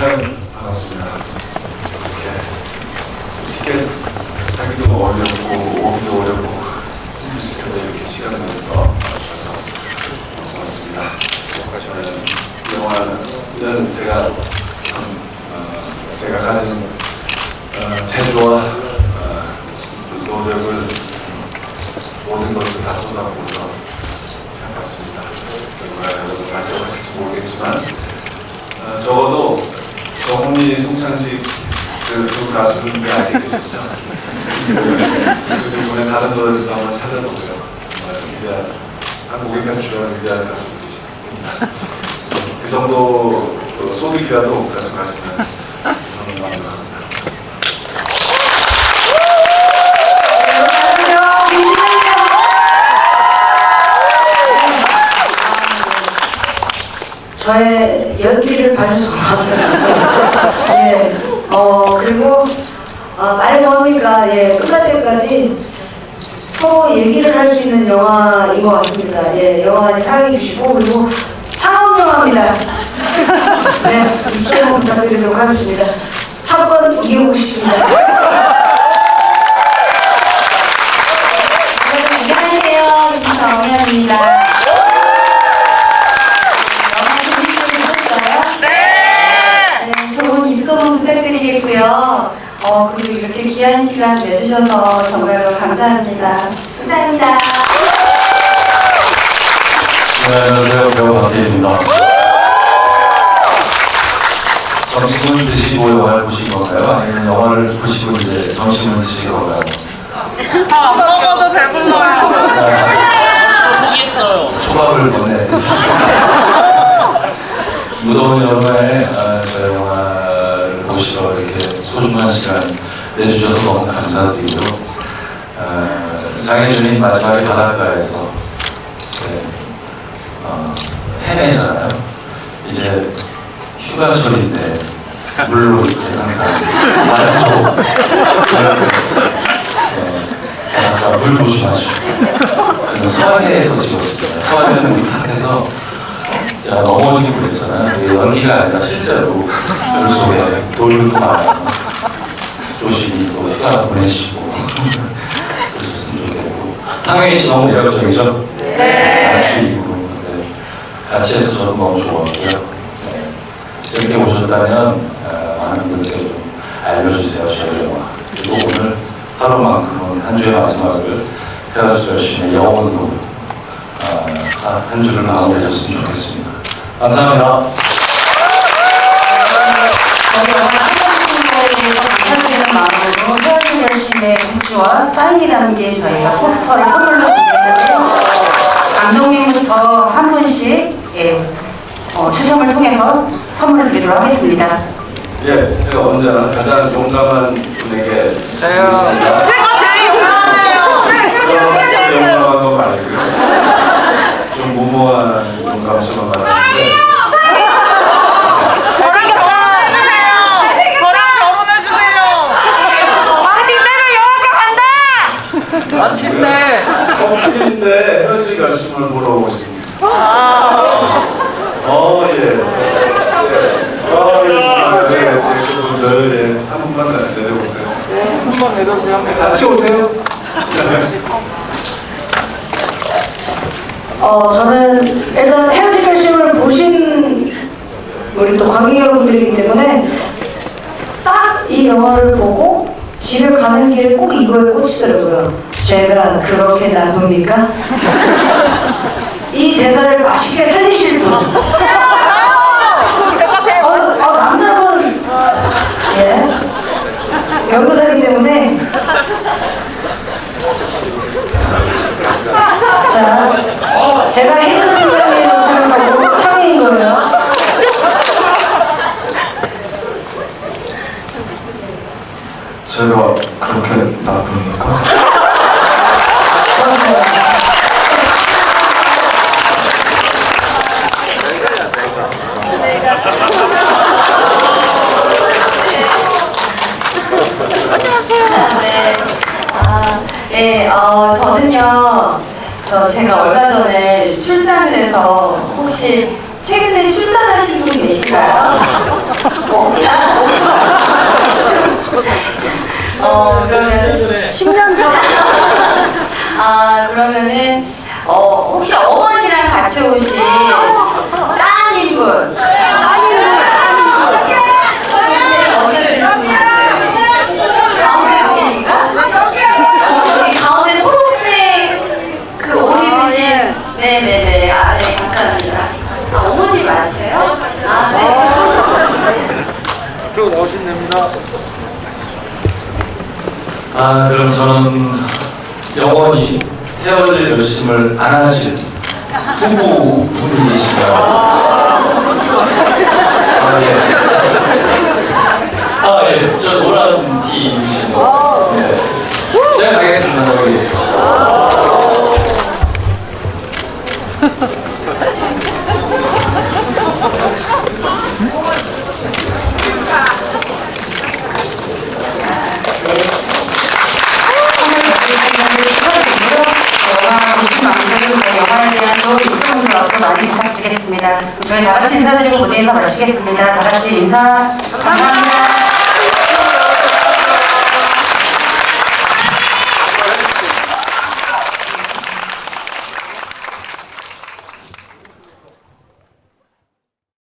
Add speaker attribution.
Speaker 1: 아유, 반갑습니다. 이렇게 티켓 사기도 어렵고 오기도 어렵고 힘드실 텐데 이렇게 시간 내서 와주셔서 고맙습니다. 저는 이 영화는 제가 참 어, 제가 가진 어, 재주와 어, 노력을 모든 것을 다 쏟아부어서 해봤습니다. 누가 여러분 만족하실지 모르겠지만 어, 적어도 정훈이, 송창식 그두 알게 되셨죠? 그리고 이번에 다른 노래들도 한번 찾아보세요. 정말 위대한 한국의 편출한 위대한 가수들이십니다. 그 정도 그 소비기라도 가져가시면 저는 만족합니다.
Speaker 2: 저의 연기를 봐주셔서 감사합니다. 예, 어, 그리고, 아, 말이 뭐합니까? 예, 끝날 때까지 서로 얘기를 할 수 있는 영화인 것 같습니다. 예, 영화 많이 사랑해주시고, 그리고 상업 영화입니다. 네, 한번 부탁드리도록 하겠습니다. 탑건 이기고 싶습니다.
Speaker 3: 안녕하세요. 김정현입니다. 영화 재밌게 보셨어요? 네. 좋은 입소문 부탁드리겠고요. 어, 그리고 이렇게 귀한 시간 내주셔서 정말로 감사합니다. 감사합니다.
Speaker 4: 네, 안녕하세요. 배우 박태입니다. 점심은 드시고 영화를 보신 건가요? 아니면 영화를 보시고 이제 점심을 드시는 건가요?
Speaker 5: 안 먹어도 배불러요.
Speaker 4: 포기했어요. 초밥을 보내드리겠습니다. 무더운 여름에 아, 저 영화를 보시러 이렇게 소중한 시간 내주셔서 너무 감사드리고요. 아, 장혜준이 마지막에 바닷가에서 네, 어, 헤매잖아요. 이제 휴가철인데 물로 이렇게 항상 말초 바닷가 물 조심하시고 서해에서 찍었습니다. 서해는 우리 탑에서 제가 넘어지고 그랬잖아요. 연기가 아니라 실제로 물속에 돌도 많아서 조심히 또 휴가 보내시고 그러셨으면 좋겠고 상혜이 씨 너무 매력적이죠? 네. 주이고 네. 같이 해서 저도 너무 좋았고요. 네. 재밌게 보셨다면 어, 많은 분들께 좀 알려주세요. 저희 영화. 그리고 오늘 하루만큼은 한 주의 마지막을 헤어져 열심히 영혼으로 어, 한 주를 마무리해줬으면 좋겠습니다. 감사합니다.
Speaker 2: 열심의 굿즈와 사인이 담긴 저희가 포스터를 선물로 준비했는데요. 감독님부터 한 분씩 예, 어, 추첨을 통해서 선물을 드리도록 하겠습니다.
Speaker 1: 예, 제가 언제나 가장 용감한 분에게 드리겠습니다.
Speaker 5: 제가 제일 용감해요.
Speaker 1: 용감한 건 말고요. 좀 무모한 용감성을 말하는데
Speaker 5: 저랑 결혼해주세요. 저랑 결혼해주세요. 마침 때는 영화과 간다. 마침 때.
Speaker 1: 커플인데 헤어질 결심을 물어보십니다. 어, 예. 어, 예. 네, 제 그분들, 예. 한 분만 내려오세요. 한번 내려오세요. 같이 오세요.
Speaker 2: 어, 저는 일단 헤어질 결심을 보신 우리 또 관객 여러분들이기 때문에 딱 이 영화를 보고 집에 가는 길에 꼭 이거에 꽂히더라고요. 제가 그렇게 나쁩니까? 이 대사를 맛있게 살리실 분.
Speaker 5: 제가 제일
Speaker 2: 어, 어, 남자분, 예. 연구사기 때문에. 자, 제가 해준 팀장님이라고 생각하고 탕웨인 거예요.
Speaker 1: 제가 그렇게 나쁩니까?
Speaker 3: 네. 아, 네, 어, 저는요, 저 제가 얼마 전에 출산을 해서 혹시 최근에 출산하신 분 계신가요? 어, 어, 그러면은
Speaker 2: 10년 전.
Speaker 3: 아 그러면은 어 혹시 어머니랑 같이 오신 따님분 따님분 어디를 주셨어요? 가운데 분이신가? 어, 여기 가운데 초록색 그 옷 입으신 네네네 아 네 감사합니다 아 어머니 맞으세요? 아네
Speaker 4: 아, 그럼 저는 영원히 헤어질 결심을 안 하신 부부 분이시면 아, 예. 아, 예. 저 노란 티 입으신 거. 네. 제가 가겠습니다, 저기.
Speaker 6: 저희 다 같이 인사드리고 무대에서 마치겠습니다. 다 같이 인사 감사합니다.